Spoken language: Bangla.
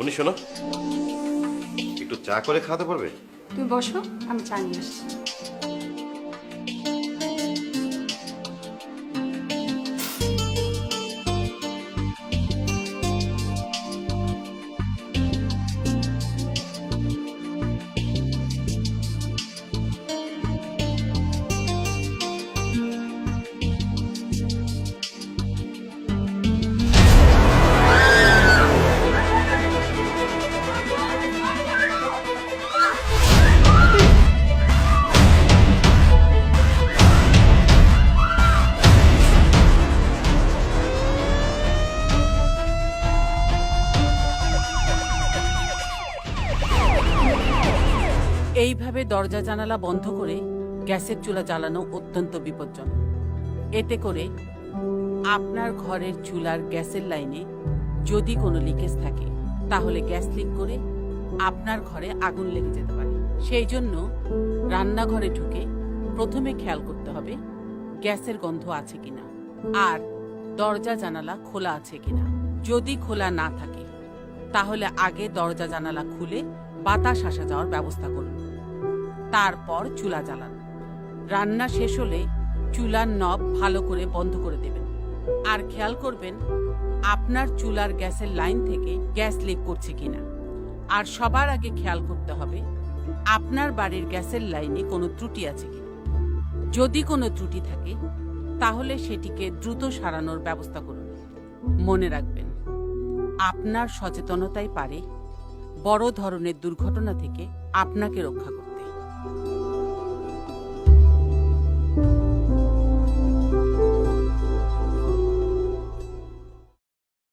উনি শোনো। একটু চা করে খাওয়াতে পারবে? তুমি বসো আমি চা নিয়ে আসছি। এইভাবে দরজা জানালা বন্ধ করে গ্যাসের চুলা জ্বালানো অত্যন্ত বিপজ্জনক। এতে করে আপনার ঘরের চুলার গ্যাসের লাইনে যদি কোনো লিকেজ থাকে, তাহলে গ্যাস লিক করে আপনার ঘরে আগুন লেগে যেতে পারে। সেই জন্য রান্নাঘরে ঢুকে প্রথমে খেয়াল করতে হবে গ্যাসের গন্ধ আছে কিনা আর দরজা জানালা খোলা আছে কিনা। যদি খোলা না থাকে, তাহলে আগে দরজা জানালা খুলে বাতাস আসা যাওয়ার ব্যবস্থা করুন। তারপর চুলা জ্বালান। রান্না শেষ হলে চুলার নব ভালো করে বন্ধ করে দেবেন। আর খেয়াল করবেন, আপনার চুলার গ্যাসের লাইন থেকে গ্যাস লিক করছে কিনা। আর সবার আগে খেয়াল করতে হবে, আপনার বাড়ির গ্যাসের লাইনে কোনো ত্রুটি আছে কিনা। যদি কোনো ত্রুটি থাকে, তাহলে সেটিকে দ্রুত সারানোর ব্যবস্থা করুন। মনে রাখবেন, আপনার সচেতনতাই পারে বড় ধরনের দুর্ঘটনা থেকে আপনাকে রক্ষা করতে। you